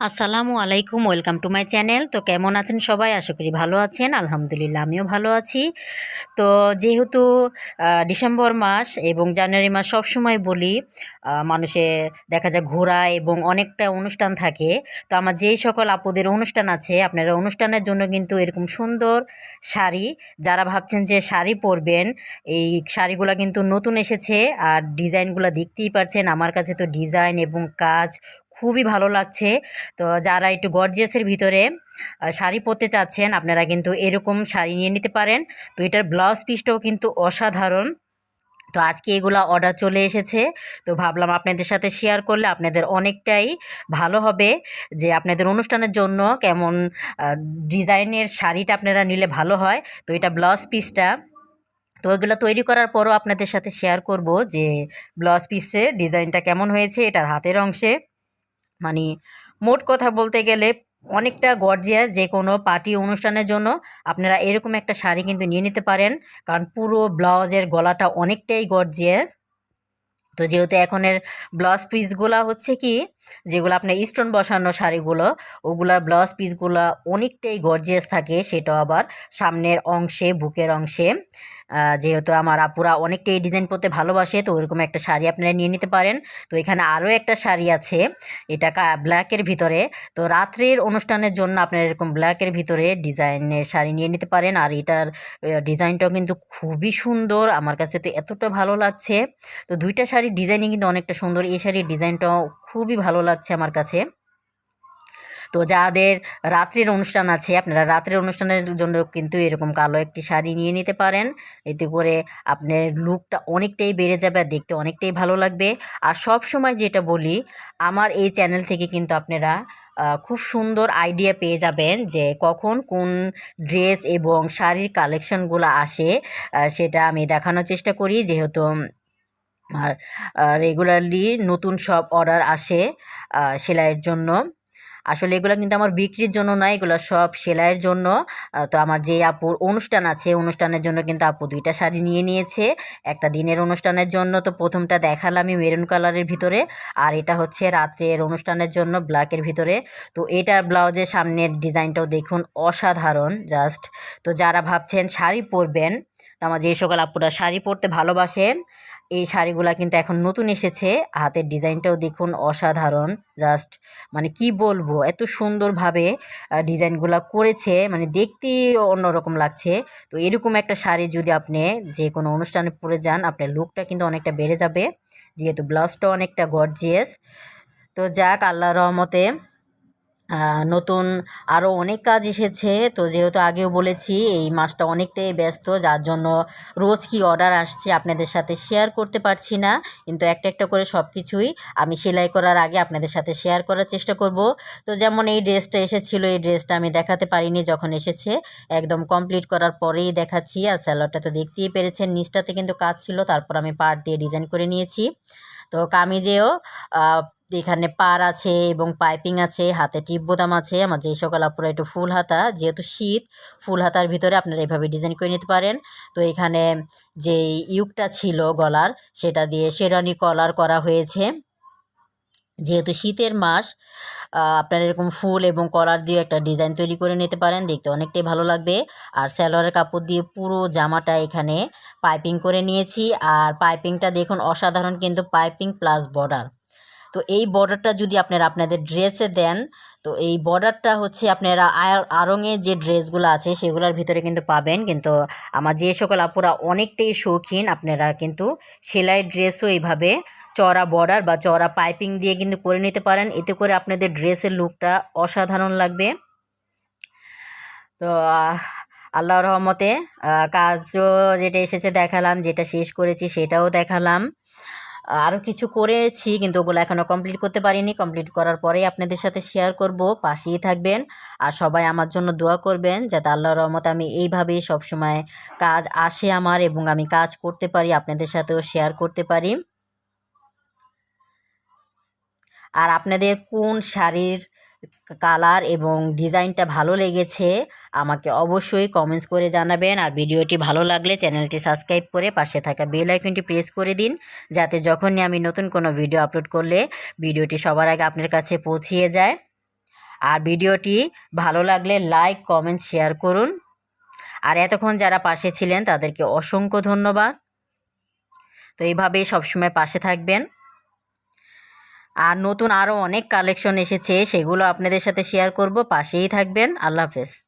আসসালামু আলাইকুম, welcome to my channel. তো কেমন আছেন সবাই? আশা করি ভালো আছেন। আলহামদুলিল্লাহ, আমিও ভালো আছি। তো যেহেতু ডিসেম্বর মাস এবং জানুয়ারি মাস সব সময় বলি মানুষে দেখা যায় ঘোরা এবং অনেকটা অনুষ্ঠান থাকে। তো আমার যেই সকল আপুদের অনুষ্ঠান আছে, আপনারা অনুষ্ঠানের জন্য কিন্তু এরকম সুন্দর শাড়ি, যারা ভাবছেন যে শাড়ি পরবেন, এই শাড়িগুলো কিন্তু নতুন এসেছে। আর ডিজাইনগুলো দেখতেই পারছেন। আমার কাছে তো ডিজাইন এবং কাজ খুবই ভালো লাগছে। তো যারা একটু গর্জিয়াসের ভিতরে শাড়ি পরতে চাচ্ছেন, আপনারা কিন্তু এরকম শাড়ি নিয়ে নিতে পারেন। তো এটার ব্লাউজ পিসটাও কিন্তু অসাধারণ। তো আজকে এগুলো অর্ডার চলে এসেছে। তো ভাবলাম আপনাদের সাথে শেয়ার করলে আপনাদের অনেকটাই ভালো হবে যে আপনাদের অনুষ্ঠানের জন্য কেমন ডিজাইনের শাড়িটা আপনারা নিলে ভালো হয়। তো এটা ব্লাউজ পিসটা তো ওইগুলো তৈরি করার পরও আপনাদের সাথে শেয়ার করব যে ব্লাউজ পিসের ডিজাইনটা কেমন হয়েছে, এটার হাতের অংশে। মানে মোট কথা বলতে গেলে অনেকটা গর্জিয়াস যে কোনো পার্টি অনুষ্ঠানের জন্য আপনারা এরকম একটা শাড়ি কিন্তু নিয়ে নিতে পারেন। কারণ পুরো ব্লাউজের গলাটা অনেকটাই গর্জিয়াস। তো যেহেতু এখনের ব্লাউজ পিসগুলো হচ্ছে কি, যেগুলো আপনার স্টোন বসানো শাড়িগুলো, ওগুলার ব্লাউজ পিসগুলো অনেকটাই গর্জিয়াস থাকে সেটা আবার সামনের অংশে, বুকের অংশে। যেহেতু আমার আপুরা অনেকটাই ডিজাইন করতে ভালোবাসে, তো ওরকম একটা শাড়ি আপনারা নিয়ে নিতে পারেন। তো এখানে আরও একটা শাড়ি আছে, এটা ব্ল্যাকের ভিতরে। তো রাত্রের অনুষ্ঠানের জন্য আপনারা এরকম ব্ল্যাকের ভিতরে ডিজাইনের শাড়ি নিয়ে নিতে পারেন। আর এটার ডিজাইনটাও কিন্তু খুবই সুন্দর, আমার কাছে তো এতটা ভালো লাগছে। তো দুইটা শাড়ির ডিজাইনই কিন্তু অনেকটা সুন্দর। এই শাড়ির ডিজাইনটাও খুবই ভালো লাগছে আমার কাছে। তো যাদের রাত্রির অনুষ্ঠান আছে, আপনারা রাত্রের অনুষ্ঠানের জন্য কিন্তু এরকম কালো একটি শাড়ি নিয়ে নিতে পারেন। এতে করে আপনার লুকটা অনেকটাই বেড়ে যাবে আর দেখতে অনেকটাই ভালো লাগবে। আর সব সময় যেটা বলি, আমার এই চ্যানেল থেকে কিন্তু আপনারা খুব সুন্দর আইডিয়া পেয়ে যাবেন যে কখন কোন ড্রেস এবং শাড়ির কালেকশনগুলো আসে সেটা আমি দেখানোর চেষ্টা করি। যেহেতু আর রেগুলারলি নতুন সব অর্ডার আসে সেলাইয়ের জন্য। আসলে এগুলো কিন্তু আমার বিক্রির জন্য নয় এগুলো সব সেলাইয়ের জন্য। তো আমার যে আপুর অনুষ্ঠান আছে, অনুষ্ঠানের জন্য কিন্তু আপু দুইটা শাড়ি নিয়ে নিয়েছে। একটা দিনের অনুষ্ঠানের জন্য, তো প্রথমটা দেখালাম আমি মেরুন কালারের ভিতরে। আর এটা হচ্ছে রাত্রের অনুষ্ঠানের জন্য ব্ল্যাকের ভিতরে। তো এটার ব্লাউজের সামনের ডিজাইনটাও দেখুন অসাধারণ, জাস্ট। তো যারা ভাবছেন শাড়ি পরবেন, তো আমার যে সকল আপুরা শাড়ি পরতে ভালোবাসেন এই শাড়িগুলা কিন্তু এখন নতুন এসেছে। হাতের ডিজাইনটাও দেখুন অসাধারণ। জাস্ট মানে কি বলব, এত সুন্দরভাবে ডিজাইনগুলো করেছে। মানে দেখতেই অন্যরকম লাগছে। তো এরকম একটা শাড়ি যদি আপনি যে কোনো অনুষ্ঠানে পরে যান, আপনার লুকটা কিন্তু অনেকটা বেড়ে যাবে। যেহেতু ব্লাউজটাও অনেকটা গর্জিয়াস তো যাক আল্লাহ রহমতে নতুন আরও অনেক কাজ এসেছে। তো যেহেতু আগেও বলেছি, এই মাসটা অনেকটাই ব্যস্ত, যার জন্য রোজ কি অর্ডার আসছে আপনাদের সাথে শেয়ার করতে পারছি না। কিন্তু একটা একটা করে সব কিছুই আমি সেলাই করার আগে আপনাদের সাথে শেয়ার করার চেষ্টা করব। তো যেমন এই ড্রেসটা এসেছিল, এই ড্রেসটা আমি দেখাতে পারিনি যখন এসেছে। একদম কমপ্লিট করার পরেই দেখাচ্ছি। আর স্যালোয়ারটা তো দেখতেই পেরেছেন, নিচটাতে কিন্তু কাজ ছিল, তারপর আমি পাড় দিয়ে ডিজাইন করে নিয়েছি। তো কামিজেও এখানে পার আছে এবং পাইপিং আছে, হাতে টিপ বোতাম আছে, আমার যে সকাল আপুরা একটু ফুল হাতা, যেহেতু শীত, ফুল হাতার ভিতরে আপনারা এভাবে ডিজাইন করে নিতে পারেন। তো এখানে যে ইউকটা ছিল গলার, সেটা দিয়ে শেরানি কলার করা হয়েছে। যেহেতু শীতের মাস আপনারা এরকম ফুল এবং কলার দিয়ে একটা ডিজাইন তৈরি করে নিতে পারেন, দেখতে অনেকটাই ভালো লাগবে। আর স্যালোয়ারের কাপড় দিয়ে পুরো জামাটা এখানে পাইপিং করে নিয়েছি। আর পাইপিংটা দেখুন, অসাধারণ কিন্তু পাইপিং প্লাস বর্ডার। তো এই বর্ডারটা যদি আপনারা আপনাদের ড্রেসে দেন, তো এই বর্ডারটা হচ্ছে আপনারা আড়ংয়ে যে ড্রেসগুলো আছে, সেগুলোর ভিতরে কিন্তু পাবেন। কিন্তু আমার যে সকল আপুরা অনেকটাই শৌখিন, আপনারা কিন্তু সেলাই ড্রেসও এইভাবে চড়া বর্ডার বা চড়া পাইপিং দিয়ে কিন্তু করে নিতে পারেন। এতে করে আপনাদের ড্রেসের লুকটা অসাধারণ লাগবে। তো আহ, আল্লাহর রহমতে কাজও যেটা এসেছে দেখালাম যেটা শেষ করেছি সেটাও দেখালাম। আরও কিছু করেছি কিন্তু ওগুলো এখনও কমপ্লিট করতে পারিনি। কমপ্লিট করার পরেই আপনাদের সাথে শেয়ার করব। পাশেই থাকবেন আর সবাই আমার জন্য দোয়া করবেন যাতে আল্লাহর রহমতে আমি এইভাবেই সবসময় কাজ আসে আমার এবং আমি কাজ করতে পারি আপনাদের সাথেও শেয়ার করতে পারি। আর আপনাদের কোন শাড়ির কালার এবং ডিজাইনটা ভালো লেগেছে আমাকে অবশ্যই কমেন্টস করে জানাবেন। আর ভিডিওটি ভালো লাগলে চ্যানেলটি সাবস্ক্রাইব করে পাশে থাকা বেল আইকনটি প্রেস করে দিন, যাতে যখনই আমি নতুন কোনো ভিডিও আপলোড করলে ভিডিওটি সবার আগে আপনার কাছে পৌঁছিয়ে যায়। আর ভিডিওটি ভালো লাগলে লাইক কমেন্ট শেয়ার করুন। আর এতক্ষণ যারা পাশে ছিলেন তাদেরকে অসংখ্য ধন্যবাদ। তো এইভাবেই সবসময় পাশে থাকবেন। আর নতুন আরও অনেক কালেকশন এসেছে, সেগুলো আপনাদের সাথে শেয়ার করব। পাশেই থাকবেন। আল্লাহ হাফেজ।